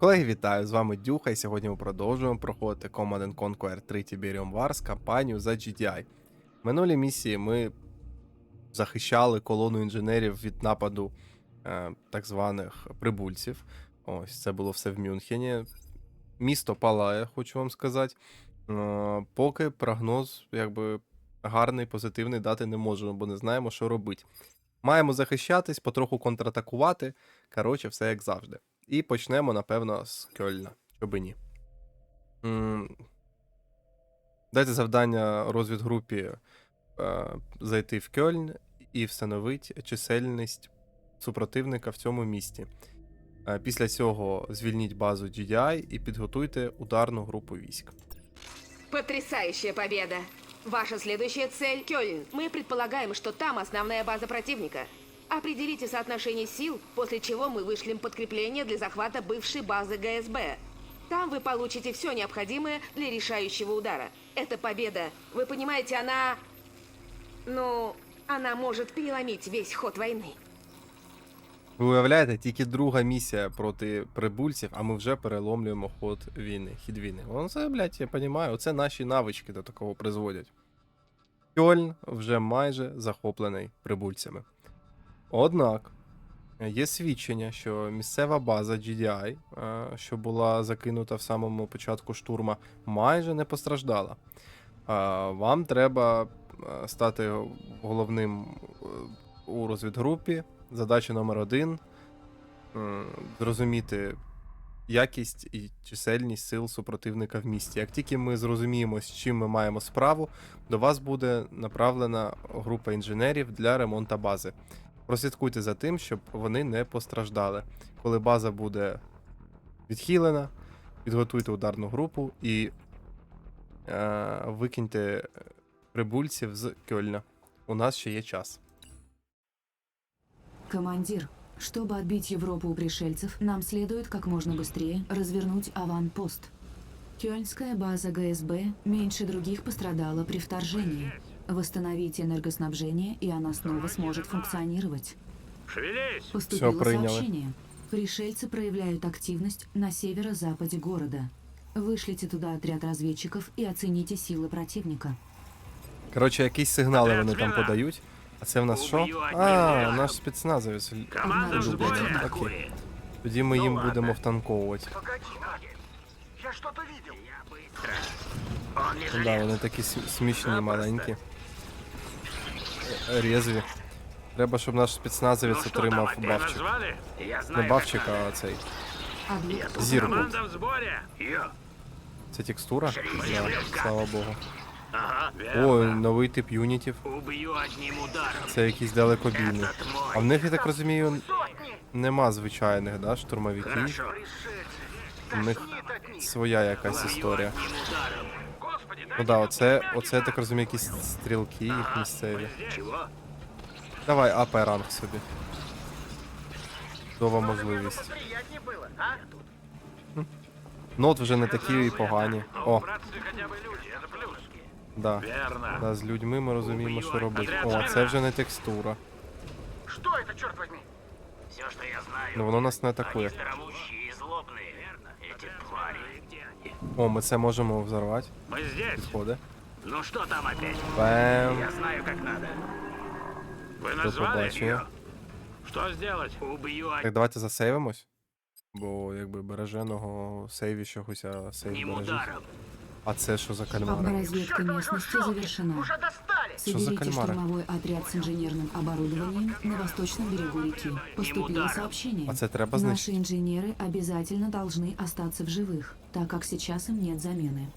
Колеги, вітаю! З вами Дюха, і сьогодні ми продовжуємо проходити Command Conquer 3 Tiberium Wars кампанію за GDI. В минулій місії ми захищали колону інженерів від нападу е, так званих прибульців. Ось це було все в Мюнхені. Місто палає, хочу вам сказати. Е, поки прогноз, якби гарний, позитивний дати не можемо, бо не знаємо, що робити. Маємо захищатись, потроху контратакувати. Коротше, все як завжди. І почнемо, напевно, з Кьольна. Щоби ні. М, Дайте завдання розвідгрупі е, зайти в Кьольн і встановити чисельність супротивника в цьому місті. Е, Після цього звільніть базу GDI і підготуйте ударну групу військ. Потрясающая победа! Ваша следующая цель – Кёльн. Мы предполагаем, что там основная база противника. Определите соотношение сил, после чего мы вышлем подкрепление для захвата бывшей базы ГСБ. Там вы получите все необходимое для решающего удара. Эта победа, вы понимаете, она... Ну, она может переломить весь ход войны. Ви уявляєте, тільки друга місія проти прибульців, а ми вже переломлюємо ход війни, хід війни. Ну, це, блядь, я розумію, оце наші навички до такого призводять. Кьольн вже майже захоплений прибульцями. Однак є свідчення, що місцева база GDI, е, що була закинута в самому початку штурма, майже не постраждала. Е, Вам треба е, стати головним е, у розвідгрупі. Задача номер один зрозуміти якість і чисельність сил супротивника в місті. Як тільки ми зрозуміємо, з чим ми маємо справу, до вас буде направлена група інженерів для ремонту бази. Прослідкуйте за тим, щоб вони не постраждали. Коли база буде відхилена, підготуйте ударну групу і е, викиньте прибульців з Кьольна. У нас ще є час. Командир, чтобы отбить Европу у пришельцев, нам следует как можно быстрее развернуть аванпост. Кёльнская база ГСБ меньше других пострадала при вторжении. Восстановите энергоснабжение, и она снова сможет функционировать. Шевелись! Поступило приняли. сообщение. Пришельцы проявляют активность на северо-западе города. Вышлите туда отряд разведчиков и оцените силы противника. Коротше, якісь сигнали Отряд вони там зміна. подають. А це в нас що? Уб'ю одним А, ударом. наш спецназовець. Команда в Улюблені. сборе Окей. атакует. Тоді ми Ну їм ладно. будемо втанковувати. Погоди, погоди. Я что-то видел. Я быстро. Он не Ну жалеет. да, вони такі см- смішні, Запросто. маленькі. Е, Резві. Треба, щоб наш Ну спецназовець что там, отримав опять бавчик. назвали? Я Не знаю, бавчик, как а надо. цей. Объект Зирку. Команда в сборе? Йо. Це текстура? Да, слава Богу. Ага, О, верно. новий тип юнітів. Убью одним ударом. Це якісь далекобійні. Этот мой. А в них, я так розумію, Сотни нема звичайних, да, штурмовиків. Хорошо. пришельцы. У них Тошнит от них. своя якась Убью історія. одним ударом. Господи, Ну да, оце, оце я так розумію, якісь стрілки їх місцеві. Чего? Давай АП ранг собі. Чудова Может, мне можливість. поприятнее было, а? Нот вже не такі і погані. О, Братцы хотя бы люди, это плюс. да. Верно. Да, з людьми ми розуміємо, що робити. О, це вже не текстура. Что это, черт возьми? Все, что я знаю. Ну воно нас не атакує. Они здоровущие и злобные. Верно. Эти твари. О, ми це можемо взорвати. Мы здесь. Підходи. Ну что там опять? Бэм. Я знаю, как надо. Вы До назвали побачення. ее? Что сделать? Убью Так, давайте засейвимось. Бо якби береженого сейві чогось, а сейв одним ударом. А це що за кальмари? Разведка местности завершена. Уже достали. Что за Соберите кальмары? штурмовой отряд с инженерным оборудованием на восточном берегу реки. Поступило сообщение. А це треба Наши знищити? инженеры обязательно должны остаться в живых, так как сейчас им нет замены.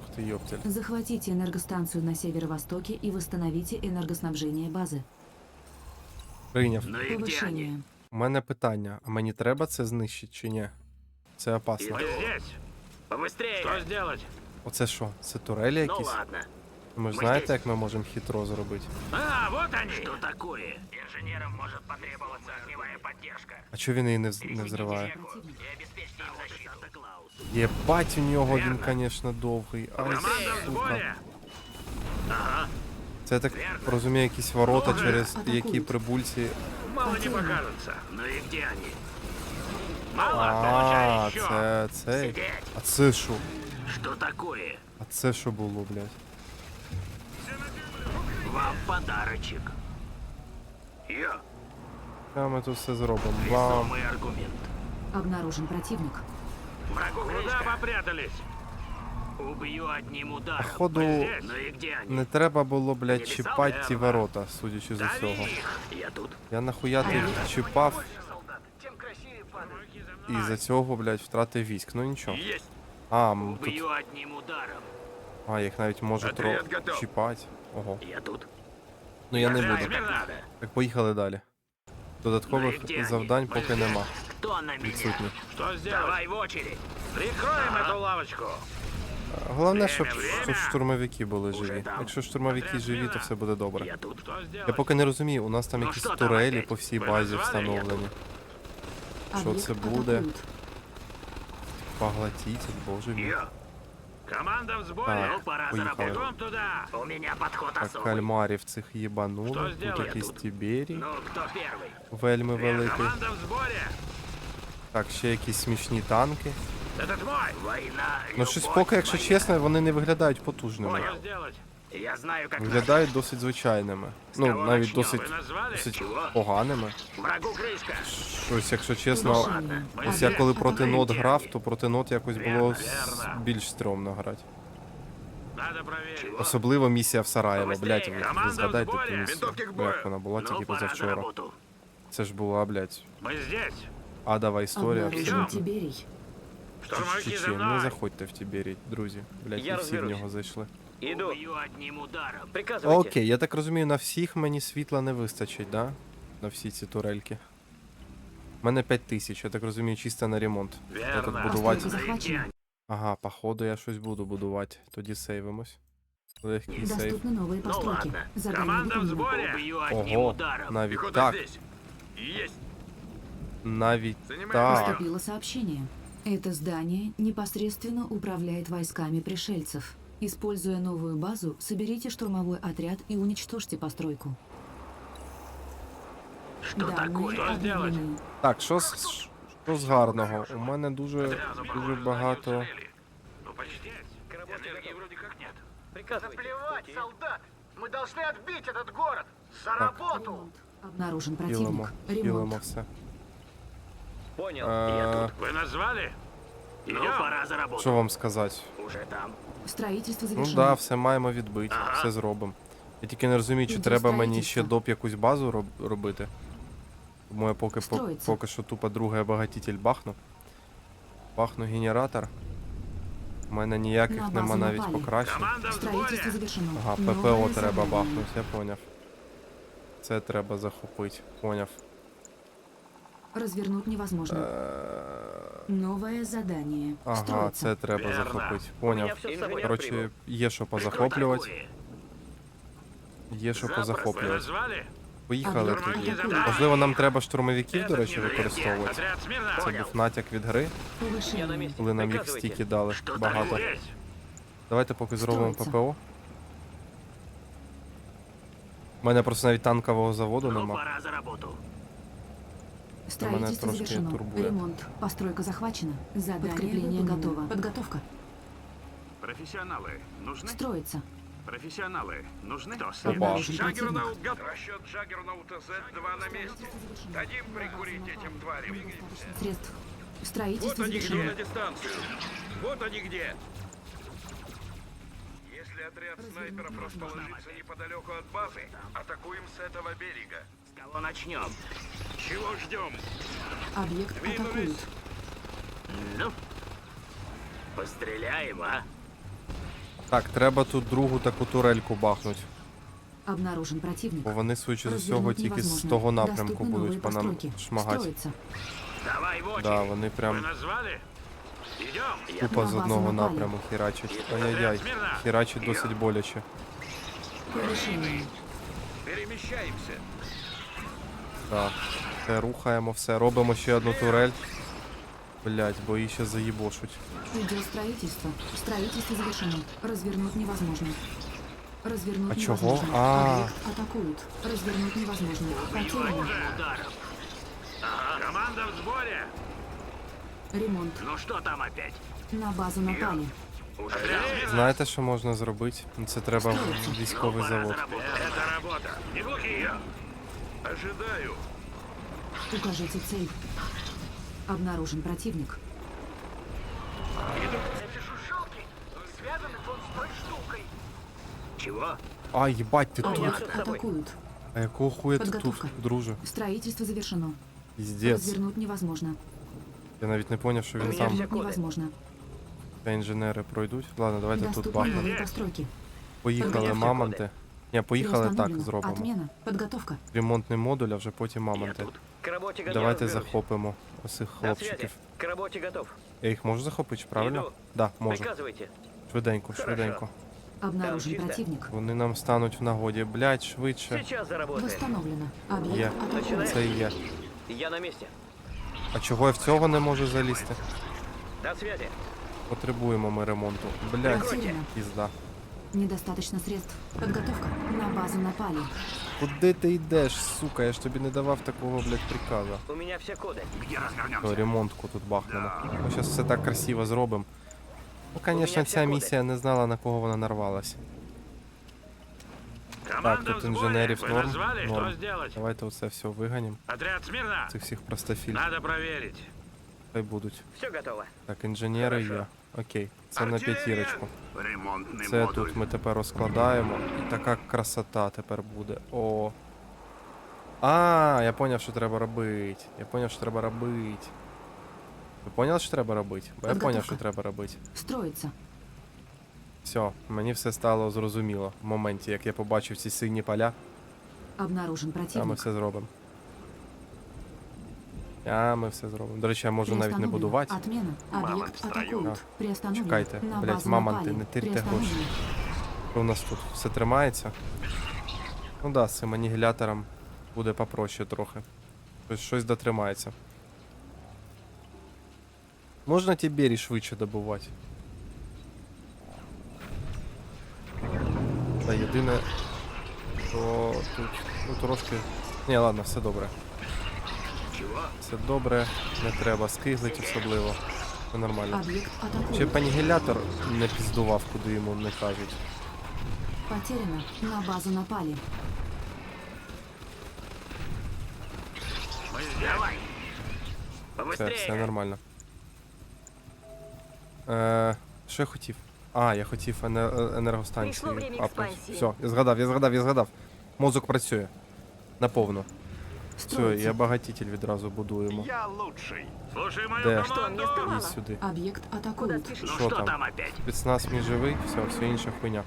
Ух ти, йоптель. Захватите энергостанцию на северо-востоке и восстановите энергоснабжение базы. Прийняв. Ну и где они? Повышение. У мене питання, а мені треба це знищити чи ні? Це опасно. Мы здесь. Побыстрее. Что сделать? Оце що? Це турелі Ну якісь? ладно. Ми ж знаєте, здесь. як ми можемо хитро зробити? А, вот они. Что такое? Инженерам может потребоваться огневая поддержка. А чого він її не, вз- не взриває? И обеспечьте им защиту. Єбать у нього він, звісно, довгий. Ай, Команда в сука. сборе. Ага. Це я так Верно. розумію, якісь ворота, через які прибульці. Мало не покажется. Ну и где они? Мало, А, получай еще. це цей. Сидеть. А це що? Что такое? А це що було, блядь? Вам подарочек. Я. Та ми тут все зробимо. Вам. Весомый аргумент. Обнаружен противник. Врагу Куда крышка. попрятались? Убью одним ударом. Походу, Ну и где они? не треба було, блядь, чіпати ті ворота, судячи з Дави усього. Я тут. Я нахуя ти їх чіпав і за цього, блядь, втратив військ. Ну нічого. Есть. А, м, тут. Убью одним ударом. А, їх навіть можу тро Отряд готов. чіпати. Ого. Я тут. Ну я не буду. Так поїхали далі. Додаткових Ну завдань поки нема. Кто на? Відсутні. Что сделать? Давай в очередь. Прикроем эту лавочку. Головне, щоб щоб штурмовики були живі. Якщо штурмовики живі, то все буде добре. Я тут. Что сделать? Я поки не розумію, у нас там Ну якісь що турелі по всій базі встановлені. Що Объект це буде? атакуют. Поглотитель, боже мій. Я. Команда в сборе. Так, Ну, пора поїхали. заработать. Бегом туда. У меня подход Так, особый. кальмарів цих Що їбанули. Тут зробити якийсь тут? Тіберій, Ну, кто первый? вельми великий. Команда в сборе. Так, ще якісь смішні танки. Этот мой. Война. Ну щось любовь поки, якщо моя. чесно, вони не виглядають потужними. Что сделать? Я знаю, как Виглядають досить звичайними. Ну, кого навіть начнем? досить, Вы назвали? досить Чого? поганими. надо. Врагу крышка. Щось, якщо чесно, Повышение. ось я коли проти Объект нот атакуют. грав, то проти нот якось було Вірно, с- вірно. більш стрьомно грати. Надо проверить. Особливо місія в Сараєво, Побыстрее. блядь, ви- ви Команда в згадайте зборі. ту місію. Винтовки к Ну, бою. Як вона була Ну, тільки пора за позавчора. работу. Це ж була, блядь, Мы здесь. адова історія. Обнаружен абсолютно. Тиберий. Штурмовики за Чи-чи-чи, не мной. заходьте в Тібері, друзі. Блядь, Я і всі в розберусь. нього зайшли. Иду. Убью одним ударом. Приказывайте. Окей, я так розумію, на всіх мені світла не вистачить, да? На всі ці турельки. У мене 5 тисяч, я так розумію, чисто на ремонт. Я тут Верно. будувати. Постройка захвачена. Ага, походу я щось буду будувати. Тоді сейвимось. Легкий сейв. Доступны новые постройки. ладно. Задание Команда в выполнено. сборе. Убью одним Ого, ударом. навіть Пехота так, здесь. Есть. навіть Занимаем так. Поступило сообщение. Это здание непосредственно управляет войсками пришельцев. Используя новую базу, соберите штурмовой отряд и уничтожьте постройку. Что Данные такое? Что сделать? обновлены. Так, що з, що з гарного? У мене дуже, Отряду, дуже похоже, багато. здание уцелели. Ну почти. Энергии вроде как нет. Приказывайте. Плевать, солдат! Мы должны отбить этот город! За работу! Обнаружен Пілимо, противник. пілимо Ремонт. все. Понял. Е, Вы назвали? Ну, Идем. пора за работу. що вам сказати? Уже там. Строительство Ну завершено. да, все маємо відбити, Ага. все зробимо. Я тільки не розумію, чи Йде треба мені ще доп якусь базу роб, робити. Тому я поки, по, Строїться. поки що тупо другий обагатитель бахну. Бахну генератор. У мене ніяких На нема навіть напали. покращень. Команда в Строительство сборе. завершено. Ага, Новое ППО треба задание. бахнути, я поняв. Це треба захопити. Поняв. Развернуть невозможно. Е, Новое задание. Ага, Строится. це треба Верно. захопити. У меня Поняв. все с собой Коротше, прибыл. є що Что позахоплювати, такое? є що Запросто. Вы позахоплювати. назвали? Поїхали Об'єкт тоді. атакують. Можливо, нам треба штурмовиків, до Этот речі, не використовувати. Отряд смирно. Це Понял. був натяк від гри, Я на Повышение. месте. коли нам їх Приказывайте. стільки дали. Що Багато. там Здесь. Давайте поки зробимо Строїться. ППО. У мене просто навіть танкового заводу Ну, нема. пора за работу. Строительство трошки завершено. турбує. Ремонт. Постройка захвачена. Задание Подкрепление готово. Подготовка. Профессионалы нужны? Строится. Профессионалы нужны? Кто противник. Джаггернаут готов. Расчет Джаггернаута Z2 на месте. Дадим прикурить этим тварям. Средств. Строительство завершено. дистанцию. Вот они где. Если отряд снайперов расположится неподалеку от базы, атакуем с этого берега. С кого начнем? Чего ждем? Объект атакуют. Ну, постреляем, а? Так, треба тут другу таку турельку бахнуть. Обнаружен противник. Бо вони, судячи з усього, Развернуть тільки з невозможно. того напрямку Доступны новые будуть по нам постройки. шмагати. Строится. Давай в очередь. Да, вони Вы прям назвали? Идем. тупо На з базу одного напали. напряму херачать. Ай-яй-яй. Херачить досить боляче. Повышение. Перемещаемся. Так. Все, рухаємо, все. Робимо ще одну турель. Блять, бо її ще заїбошуть. Идет строительство. Строительство завершено. Развернуть невозможно. Развернуть А чего? невозможно. А. Объект атакуют. Развернуть невозможно. Потеряно. Команда в сборе. Ремонт. Ну что там опять? На базу напали. Уже? Знаєте, що можна зробити? Це треба в військовий завод. Это работа. Не глухи. Ожидаю. Укажите цель. Обнаружен противник. Эти жужжалки связаны вот с той штукой. Чего? А, їбать, ти я тут. всё с тобой. Атакуют. А якого хуя ти тут, Подготовка. друже? Строительство завершено. Піздець. Развернуть невозможно. Я навіть не поняв, що він мене там. вся- Развернуть невозможно. Та інженери пройдуть. Ладно, давайте тут Доступны бахнемо. новые постройки. Поїхали Подготовка мамонти. Ні, поїхали так Приостановлено. зробимо. Отмена. Подготовка. Ремонтний модуль, а вже потім Я мамонти. тут. К работе готов. Давайте захопимо оцих На хлопчиків. К работе готов. Я їх можу захопити, правильно? Іду. Да, можу. Швиденько, швиденько. Обнаружен противник. Вони нам стануть в нагоді. Блять, швидше. Сейчас заработаем. Восстановлено. Объект Я. Це і є. Я на месте. А чого я в цього не можу залізти? До связи. Потребуємо ми ремонту. Блять, пізда. Недостаточно средств. Подготовка. На базу напали. Куди ти йдеш, сука? Я ж тобі не давав такого, блядь, приказу. У меня все коды. Где развернемся? То ремонтку тут бахнемо. Ми зараз все так красиво зробимо. Ну, звісно, ця коди. місія не знала, на кого вона нарвалась. Команда Так, тут в сборе. інженерів Вы норм. назвали, норм. сделать? Давайте оце все виганім. Отряд смирно. Цих всіх простофіль. Надо проверить. Хай будуть. Все готово. Так, інженери є. Окей, це на п'ятірочку. Ремонтний Це модуль. тут ми тепер розкладаємо. І така красота тепер буде. О. А, я поняв, що треба робити. Я поняв, що треба робити. Ви поняли, що треба робити? Бо я поняв, що треба робити. Строится. Все, мені все стало зрозуміло в моменті, як я побачив ці сині поля. Обнаружен А ми все зробимо. А ми все зробимо. До речі, я можу навіть не будувати. Мамонт Объект в строю. атакуют. Приостановлено. Чекайте, На блядь, мамонти, не тирте Приостановлено. Що у нас тут? Все тримається? Ну да, з цим анігілятором буде попроще трохи. Тобто щось дотримається. Можна Тібері швидше добувати. Та єдине, що тут ну, трошки. Ні, ладно, все добре. Чего? Все добре, не треба скиглить особливо. Все нормально. Объект Ще б атакуют. анігілятор не піздував, куди йому не кажуть. Потеряно. На базу напали. Мы здесь. Давай. Все, Побыстрее. все нормально. Е, що я хотів? А, я хотів ене- е, енергостанцію. Прийшло время апнути. експансії. Все, я згадав, я згадав, я згадав. Мозок працює. Наповно. Все, я багатитель відразу будуємо. Я лучший. Слушай мою Де? команду. І сюди. Объект атакуют. Ну Що там? там опять? Спецназ мій живий, все, все інша хуйня.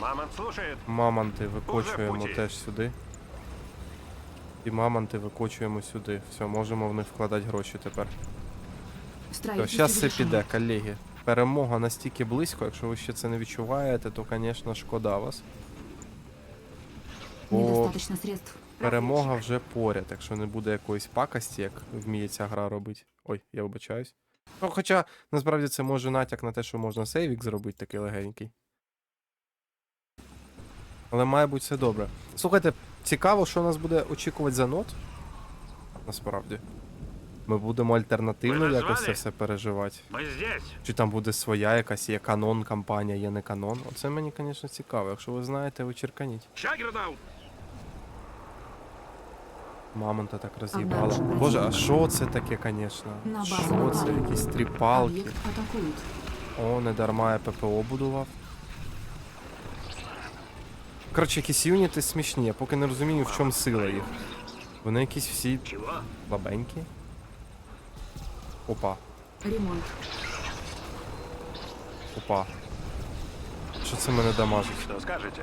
Мамонт слушает. Мамонти викочуємо путі. теж сюди. І мамонти викочуємо сюди. Все, можемо в них вкладати гроші тепер. Строительство Зараз все завершено. піде, колеги. Перемога настільки близько, якщо ви ще це не відчуваєте, то, звісно, шкода вас. Недостаточно средств. Перемога вже поряд, якщо не буде якоїсь пакості, як вміє ця гра робити. Ой, я вибачаюсь. Ну, хоча, насправді, це може натяк на те, що можна сейвік зробити такий легенький. Але має бути все добре. Слухайте, цікаво, що нас буде очікувати за нот. Насправді. Ми будемо альтернативно якось це все переживати. Мы здесь. Чи там буде своя якась є канон кампанія, є не канон. Оце мені, звісно, цікаво. Якщо ви знаєте, ви черканіть. Шагердаут. Мамонта так роз'їбала. Боже, а що це таке, звісно? Що це? Якісь три палки. О, не дарма я ППО будував. Коротше, якісь юніти смішні, я поки не розумію, в чому сила їх. Вони якісь всі слабенькі. Опа, Ремонт. опа. Що це мене дамажить? Что скажете?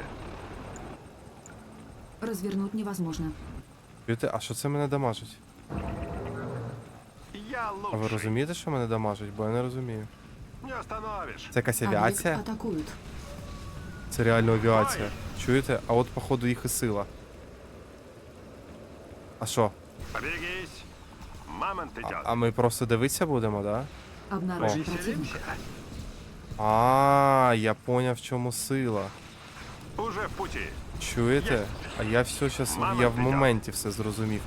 Развернуть невозможно. Чуєте, а що це мене дамажить? Я А ви розумієте, що мене дамажить? Бо я не розумію. Не остановишь. Це якась авіація? Це реально авіація. Чуєте? А от походу їх і сила. А що? Поберегись. Мамонт идет. А, а ми просто дивитися будемо, да? Обнаружен О. А, я поняв, в чому сила. Уже в пути. Чуєте? А я все щас, я в Мама, ти моменті все зрозумів.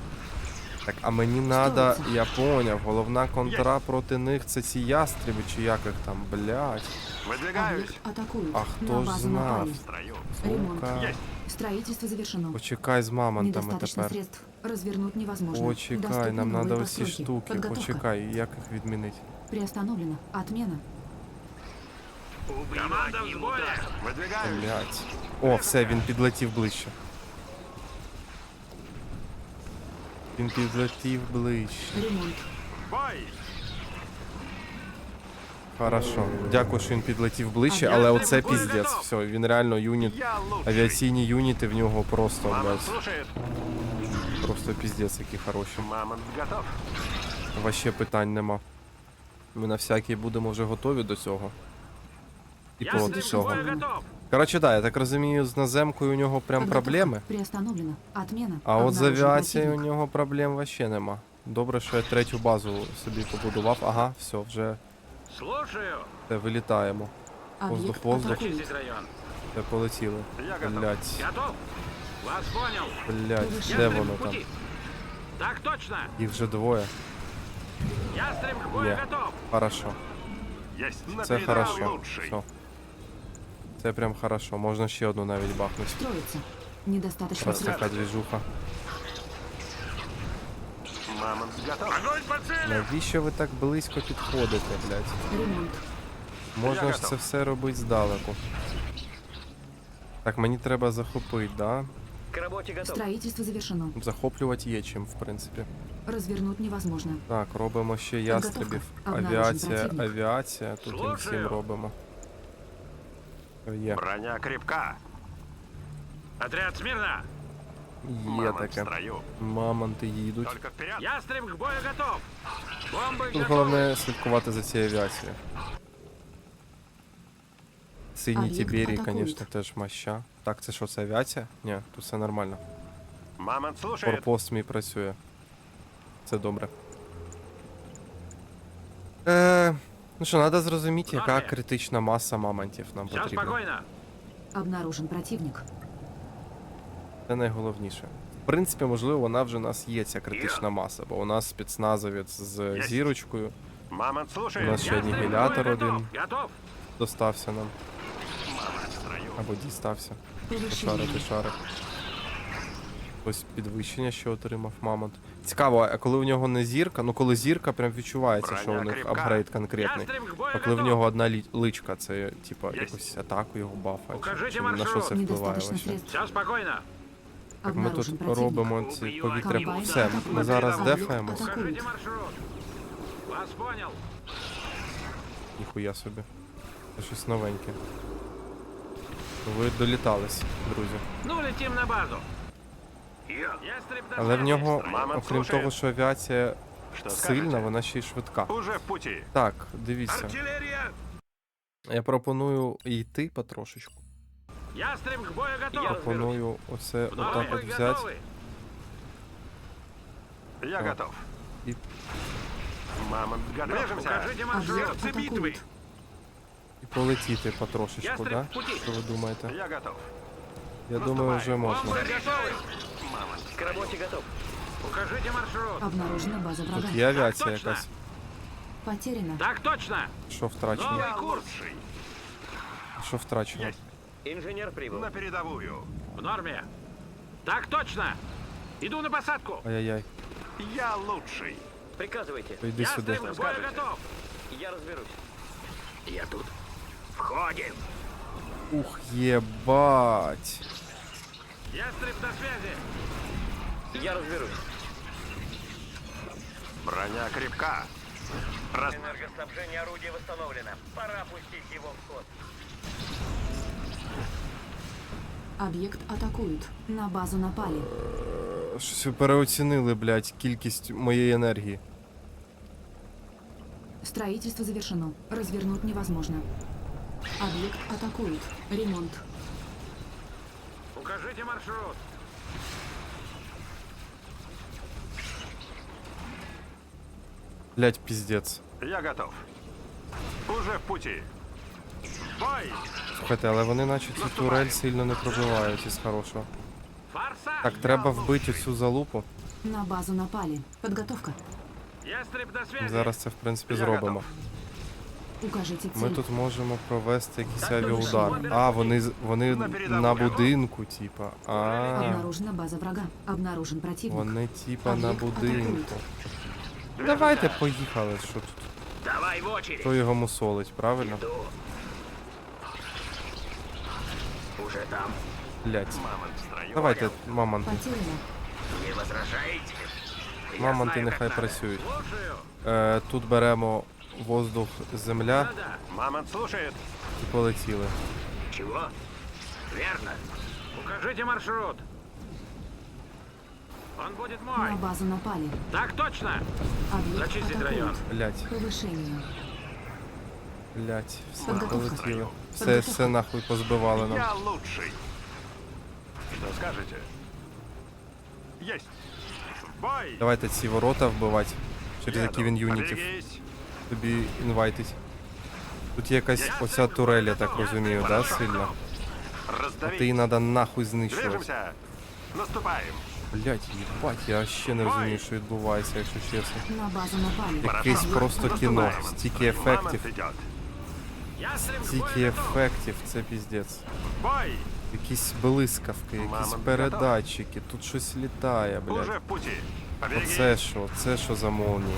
Так, а мені надо, я поняв, головна контра проти них це ці ястреби, чи як їх там, блядь. Объект атакуют. А На хто ж базу знав? напали. Ремонт. Сука. Строительство завершено. Почекай з мамонтами Недостаточно тепер. средств. Развернуть невозможно. Почекай, Доступны нам новые надо оці постройки. штуки. Подготовка. Почекай, як їх відмінити? Приостановлено. Отмена. Команда в сборе. Блядь. О, все, він підлетів ближче. Він підлетів ближче. Ремонт. Бой. Хорошо. Дякую, що він підлетів ближче, але оце тебе піздець. Все, він реально юніт. Авіаційні юніти в нього просто, блядь, слушает. просто піздець, які хороші. Мамонт готов. Вообще питань нема. Ми на всякий будемо вже готові до цього. Цього. бою готов. Коротше, да, я так розумію, з наземкою у нього прям проблеми. Приостановлено. Отмена. А от з авіацією у нього проблем вообще нема. Добре, що я третю базу собі побудував. Ага, все, вже Слушаю. все, вилітаємо. Воздух, воздух. Все полетіли. Блять, Готов? Вас понял. блять, де воно там? Так точно. Їх вже двоє. Ястреб к бою Є. готов. Хорошо. Есть. Це хорошо. Все. Це прям хорошо. Можна ще одну навіть бахнути. Строится. Недостаточно Раз средств. така двіжуха. Мамонт готов. Огонь по цели. Навіщо ви так близько підходите, блядь? Ремонт. Можна ж це все робити здалеку. Так, мені треба захопити, да? К работе готов. Строительство завершено. Захоплювати є чим, в принципі. Развернуть невозможно. Так, робимо ще ястребів. Обнаружен Авіація, противник. авіація. Тут їм всім робимо. Є. Броня крепка. Отряд смирно. Є таке. строю. Мамонти їдуть. Только вперед. Ястреб к бою готов. Бомбы Тут головне слідкувати за цією авіацією. Синій Об'єкт Тіберій, атакують. звісно, теж маща. Так, це що, це авіація? Ні, тут все нормально. Мамонт слушает. Форпост мій працює. Це добре. Е, ну що, треба зрозуміти, яка критична маса мамонтів нам Все потрібна. спокойно. Обнаружен противник. Це найголовніше. В принципі, можливо, вона вже у нас є ця критична маса, бо у нас спецназовець з зірочкою Мамонт У нас ще анігілятор бою один готов. Достався нам. Або дістався. Повышение. шарик. Ось підвищення, що отримав мамонт. Цікаво, а коли у нього не зірка, ну коли зірка, прям відчувається, що у них кріпка. апгрейд конкретний. Ястреб к бою А коли в готов. нього одна лі- личка, це типа Єсть. якусь атаку його бафа. Чи, Укажіть чи на що маршрут. це впливає Недостаточно вообще? средств. Все спокойно. Так ми Обнаружен тут противник. робимо ці повітря. Комбайн Все, ми зараз Объект дефаємось. атакует. Укажите маршрут. Вас понял. Ніхуя собі. Це щось новеньке. Ви долітались, друзі. Ну, летим на базу. Ястреб на Але в связи. нього, Мамонт окрім слушає. того, що авіація Что сильна, скажете? вона ще й швидка. Уже в пути. Так, дивіться. Артиллерия. Я пропоную йти потрошечку. Ястреб к бою готов. Пропоную оце отак Нормы от взяти готовы. Я Да. готов. и, Мамонт готов. Движемся. Укажите маршрут. Объект атакуют. і полетіти потрошечку, Ястреб да? в пути. Що ви думаєте? Я готов. Я думаю, вже можна. Бомбы готовы. К работе готов. Укажите маршрут. Обнаружена база врага. Тут є авіація точно. якась, Потеряно. Так точно. що втрачено. Новый курс. Лучший. Що втрачено? Есть. Инженер прибыл. На передовую. В норме. Так точно. Иду на посадку. Ай-яй-яй, Я лучший. Приказывайте. то йди сюди. Ястреб к бою Скажете. готов. Я разберусь. Я тут. Входим. Ух, єбать. Ястреб на связи. Я разберусь. Броня крепка. Раз... Энергоснабжение орудия восстановлено. Пора пустить его в ход. Объект атакуют. На базу напали. Щось ви переоцінили, блядь, кількість моєї енергії. Строительство завершено. Развернуть невозможно. Объект атакуют. Ремонт. Укажите маршрут. Блядь, піздець. Я готов. Уже в пути. Бой! Слухайте, але вони наче цю турель сильно не пробивають із хорошого. Так, треба вбити цю залупу. На базу напали. Подготовка. Ястреб до связи. Зараз це, в принципі, Я зробимо. Укажите цель. Ми тут можемо провести якийсь авіаудар. А, вони, з- вони На будинку, типа. А, Обнаружена база врага. Обнаружен противник. вони типа на будинку. Давайте поїхали, що тут. Давай в очередь. Хто його мусолить, правильно? Иду. Уже там. Блять. Мамонт в строю. Давайте, мамонти. Потеряно. Не возражаете? Я Мамонти знаю, нехай надо. працюють. Слушаю. Е, тут беремо воздух, земля Да-да. Мамонт слушает. і полетіли. Чего? Верно. Укажите маршрут. Он будет мой. На базу напали. Так точно. Объект Зачистить атакуют. район. Блять, Повышение. блять, все Подготовка. полетіли. Все, все нахуй позбивали нам. Я лучший. Что скажете? Есть. В бой! Давайте ці ворота вбивати, через які він юнітів Поберегись. Тобі інвайтить. Тут є якась оця турель, я так розумію, да, сильна? Раздавить. Ти її треба нахуй знищувати. Наступаем. Блять, їбать, я ще не розумію, що відбувається, якщо чесно. На базу. Якесь просто кіно, стільки ефектів, стільки ефектів, це піздець. Якісь блискавки, якісь передатчики, тут щось літає, блядь. Оце що, це що за молнії?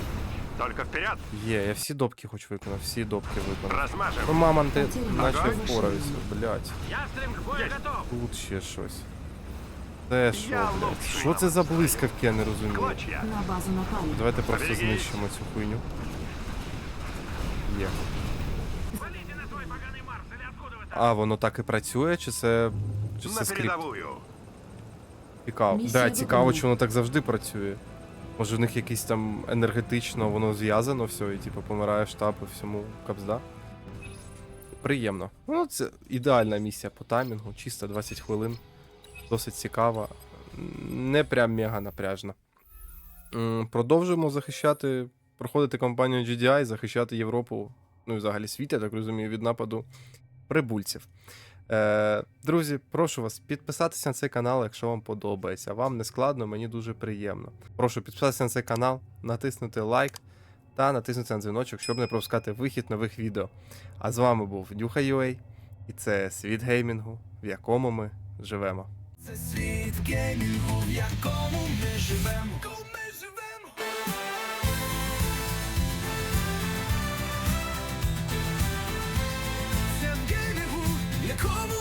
Только вперед. Є, я всі допки хоч виконав, всі допки виконав. Размажем. Ну, мамонти наче впораються, блядь. Ястреб к бою готов. Тут ще щось. Це що, блядь? Що це за блискавки, я не розумію. Клочья. На базу напали. Давайте просто Поберегись. знищимо цю хуйню. Є. Валите на свой поганый Марс или откуда вы там? А, воно так і працює, чи це. Чи На це скрипт? передовую. Цікаво. Місія Да, цікаво, виконана. чи воно так завжди працює. Може, в них якийсь там енергетично воно зв'язано все, і типу помирає штаб і всьому капзда. Приємно. Ну, це ідеальна місія по таймінгу, чисто 20 хвилин. Досить цікава. Не прям мега напряжна. Продовжуємо захищати, проходити кампанію GDI, захищати Європу, ну і взагалі світ, я так розумію, від нападу прибульців. Е, друзі, прошу вас підписатися на цей канал, якщо вам подобається. Вам не складно, мені дуже приємно. Прошу підписатися на цей канал, натиснути лайк та натиснути на дзвіночок, щоб не пропускати вихід нових відео. А з вами був Нюха.ua, і це світ геймінгу, в якому ми живемо. Це світ геймінгу, в якому ми живемо. come